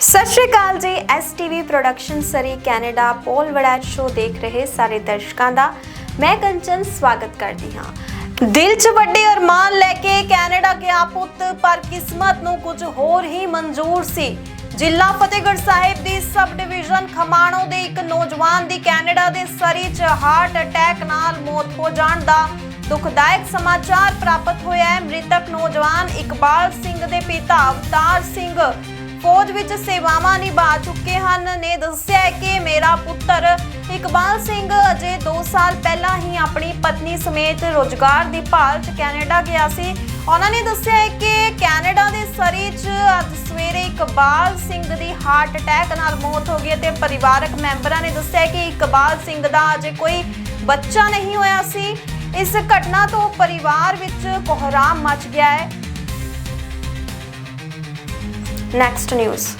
ਸਤਿ ਸ਼੍ਰੀ ਅਕਾਲ ਜੀ STV production Surrey Canada Paul Warraich show ਦੇਖ ਰਹੇ ਸਾਰੇ ਦਰਸ਼ਕਾਂ ਦਾ। ਮੈਂ ਕੰਚਨ ਸਵਾਗਤ ਕਰਦੀ ਹਾਂ। ਦਿਲ 'ਚ ਵੱਡੇ ਅਰਮਾਨ ਲੈ ਕੇ ਕੈਨੇਡਾ ਗਿਆ ਪੁੱਤ, ਪਰ ਕਿਸਮਤ ਨੂੰ ਕੁਝ ਹੋਰ ਹੀ ਮਨਜ਼ੂਰ ਸੀ। ਜ਼ਿਲ੍ਹਾ ਫਤਿਹਗੜ੍ਹ ਸਾਹਿਬ ਦੀ ਸਬ ਡਿਵੀਜ਼ਨ ਖਮਾਣੋ ਦੇ ਇੱਕ ਨੌਜਵਾਨ ਦੀ ਕੈਨੇਡਾ ਦੇ ਸਰੀ 'ਚ ਹਾਰਟ ਅਟੈਕ ਨਾਲ ਮੌਤ ਹੋ ਜਾਣ ਦਾ ਦੁਖਦਾਇਕ ਸਮਾਚਾਰ ਪ੍ਰਾਪਤ ਹੋਇਆ ਹੈ। ਮ੍ਰਿਤਕ ਨੌਜਵਾਨ ਇਕਬਾਲ ਸਿੰਘ ਦੇ ਪਿਤਾ ਅਵਤਾਰ ਸਿੰਘ ਫੌਜ ਵਿੱਚ ਸੇਵਾਵਾਂ ਨਿਭਾ ਚੁੱਕੇ ਹਨ। ਨੇ ਦੱਸਿਆ ਕਿ ਮੇਰਾ ਪੁੱਤਰ ਇਕਬਾਲ ਸਿੰਘ ਅਜੇ 2 ਸਾਲ ਪਹਿਲਾਂ ਹੀ ਆਪਣੀ ਪਤਨੀ ਸਮੇਤ ਰੋਜ਼ਗਾਰ ਦੀ ਭਾਲ 'ਚ ਕੈਨੇਡਾ ਗਿਆ ਸੀ। ਉਹਨਾਂ ਨੇ ਦੱਸਿਆ ਹੈ ਕਿ ਕੈਨੇਡਾ ਦੇ ਸਰੀ 'ਚ ਅੱਜ ਸਵੇਰੇ ਇਕਬਾਲ ਸਿੰਘ ਦੀ ਹਾਰਟ ਅਟੈਕ ਨਾਲ ਮੌਤ ਹੋ ਗਈ ਹੈ ਤੇ ਪਰਿਵਾਰਕ ਮੈਂਬਰਾਂ ਨੇ ਦੱਸਿਆ ਕਿ ਇਕਬਾਲ ਸਿੰਘ ਦਾ ਅਜੇ ਕੋਈ ਬੱਚਾ ਨਹੀਂ ਹੋਇਆ ਸੀ। ਇਸ ਘਟਨਾ ਤੋਂ ਪਰਿਵਾਰ ਵਿੱਚ ਕੋਹਰਾਮ ਮਚ ਗਿਆ ਹੈ। next news.